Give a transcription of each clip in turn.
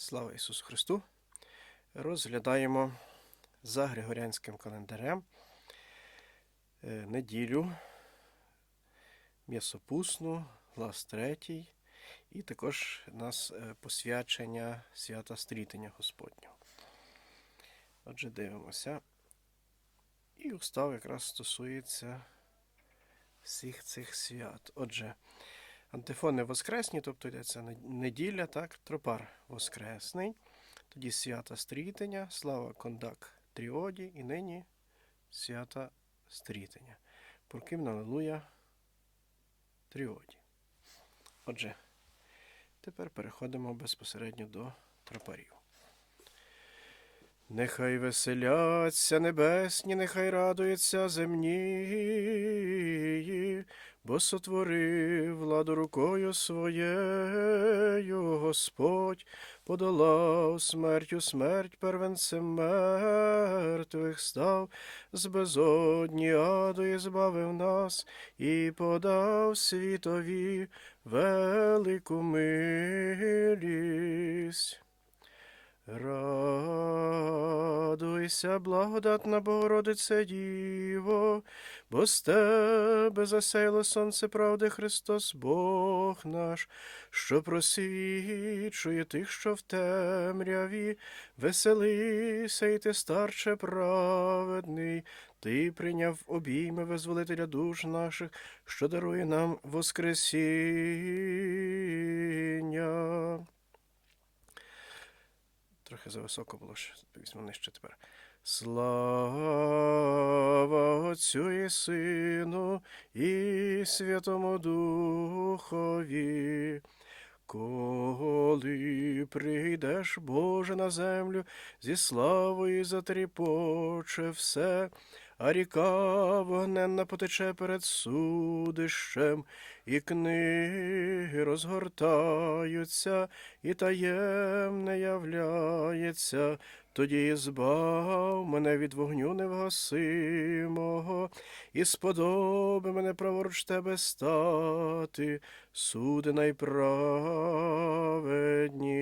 Слава Ісусу Христу! Розглядаємо за Григоріанським календарем е, неділю м'ясопусну, глас третій, і також нас е, посвячення свята стрітення Господнього. Отже, дивимося. І устав якраз стосується всіх цих свят. Отже, Антифони воскресні, тобто йдеться неділя, так, тропар воскресний, тоді свята стрітення, слава кондак тріоді, і нині свята стрітення. Проким Алелуя тріоді. Отже, тепер переходимо безпосередньо до тропарів. Нехай веселяться небесні, нехай радуються земні, бо сотворив владу рукою своєю Господь, подолав смертю смерть первенцем мертвих став, з безодні аду і збавив нас, і подав світові велику милість. Радуйся, благодатна Богородице Діво, бо з тебе засяяло сонце правди Христос Бог наш, що просвічує тих, що в темряві, веселися, і ти, старче праведний, ти прийняв обійми визволителя душ наших, що дарує нам Воскресіння. Трохи зависоко було що візьму нижче тепер. Слава Отцю і Сину і Святому Духові. Коли прийдеш, Боже, на землю, зі славою затріпоче все, а ріка вогненна потече перед судищем, і книги розгортаються, і таємне являється, тоді збав мене від вогню невгасимого, і сподоби мене праворуч тебе стати, суди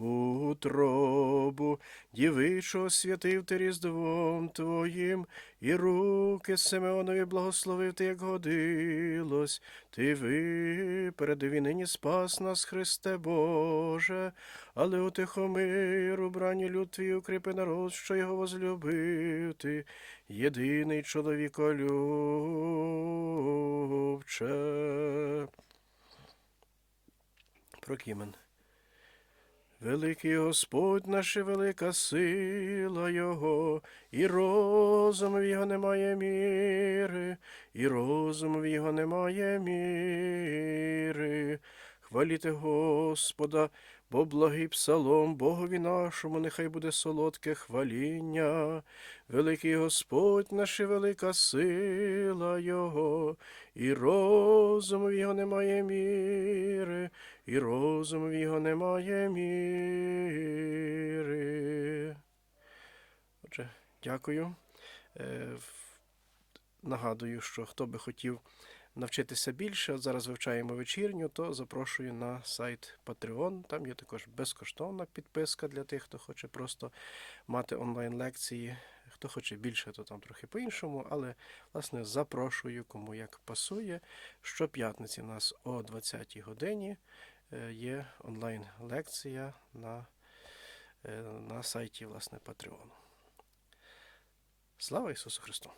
Утробу дівичого святив ти різдвом твоїм, і руки Симеонові благословив ти, як годилось. Ти випередив і нині спас нас, Христе Боже, але у тихомиру брані люд твій укріпи народ, що його возлюбив ти, єдиний чоловіколюбче. Прокімен. Великий Господь наш велика сила Його, і розум в Його немає міри, і розум в Його немає міри. Хваліте Господа, бо благий псалом Богові нашому, нехай буде солодке хваління. Великий Господь наш і велика сила Його, і розум Його немає міри, і розум в Його немає міри. Отже, дякую. Е, Нагадую, що хто би хотів навчитися більше, от зараз вивчаємо вечірню, то запрошую на сайт Patreon. Там є також безкоштовна підписка для тих, хто хоче просто мати онлайн-лекції. Хто хоче більше, то там трохи по-іншому, але власне запрошую, кому як пасує. Щоп'ятниці у нас о 20-й годині е, є онлайн-лекція на, е, на сайті власне Patreon. Слава Ісусу Христу!